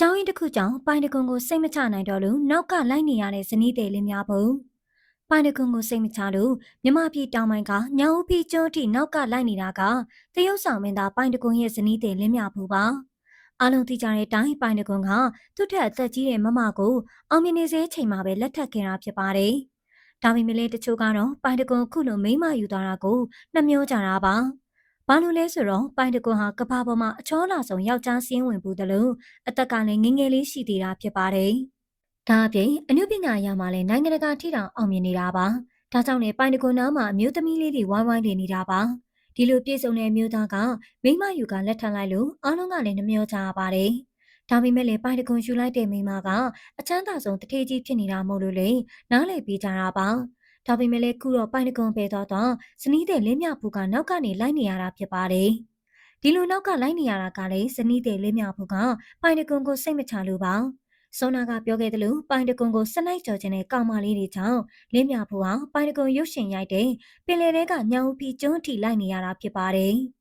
ကြောင်းရင်းတစ်ခုကြောင့်ပိုင်တကွန်ကိုစိတ်မချနိုင်တော့လို့နောက်ကလိုက်နေရတဲ့ဇနီးတဲ့လေးများဖို့ပိုင်တကွန်ကိုစိတ်မချလို့မြမပြည်တောင်ပိုင်းကညောင်ဦးပြည်ကျွန်းထိနောက်ကလိုက်နေတာကတရုတ်ဆောင်မင်းသားပိုင်တကွန်ရဲ့ဇနီးတဲ့လင်းမြဖို့ပါအားလုံးသိကြတဲ့အတိုင်းပိုင်တကွန်ကသူ့ထက်အသက်ကြီးတဲ့မမကိုအောင်မြင်နေစေချိန်မှာပဲလက်ထပ်ခဲ့တာဖြစ်ပါတယ်ဒါပေမဲ့လည်းတချို့ကတော့ပိုင်တကွန်ခုလိုမိမယူသွားတာကိုနှမျောကြတာပါ ဘာလို့လဲဆိုတော့ပိုင်တကွန်ဟာကဘာပေါ်မှာအချောလာဆုံးယောက်ျားစင်းဝင်ဘူးတယ်လို့အသက်ကလည်းငယ်ငယ်လေးရှိသေးတာဖြစ်ပါတယ်။ဒါအပြင်အနုပညာရမှာလည်းနိုင်ငံတကာထိတောင်အောင်မြင်နေတာပါ။ဒါကြောင့်လည်းပိုင်တကွန်နားမှာအမျိုးသမီးလေးတွေဝိုင်းဝိုင်းနေနေတာပါ။ဒီလိုပြည့်စုံတဲ့မျိုးသားကမိမယူကလက်ထပ်လိုက်လို့အားလုံးကလည်းနှမျောကြရပါတယ်။ဒါပေမဲ့လည်းပိုင်တကွန်ယူလိုက်တဲ့မိမကအချမ်းသာဆုံးတထေးကြီးဖြစ်နေတာမို့လို့လေနားလည်ပေးကြတာပါ။ ဒါပေမဲ့လည်းခုတော့ပိုင်တကွန်ပဲတော့တော့ဇနီးတဲ့လင်းမြဖူကနောက်ကနေလိုက်နေရတာဖြစ်ပါတယ်။ဒီလိုနောက်ကလိုက်နေရတာကလည်းဇနီးတဲ့လင်းမြဖူကပိုင်တကွန်ကိုစိတ်မချလို့ပါ။ဆောနာကပြောခဲ့သလိုပိုင်တကွန်ကိုစနိုက်ကြော်ခြင်းနဲ့ကောင်မလေးတွေကြောင့်လင်းမြဖူဟာပိုင်တကွန်ရုပ်ရှင်ရိုက်တဲ့ပင်လယ်ထဲကညောင်ဖီကျွန်းထိလိုက်နေရတာဖြစ်ပါတယ်။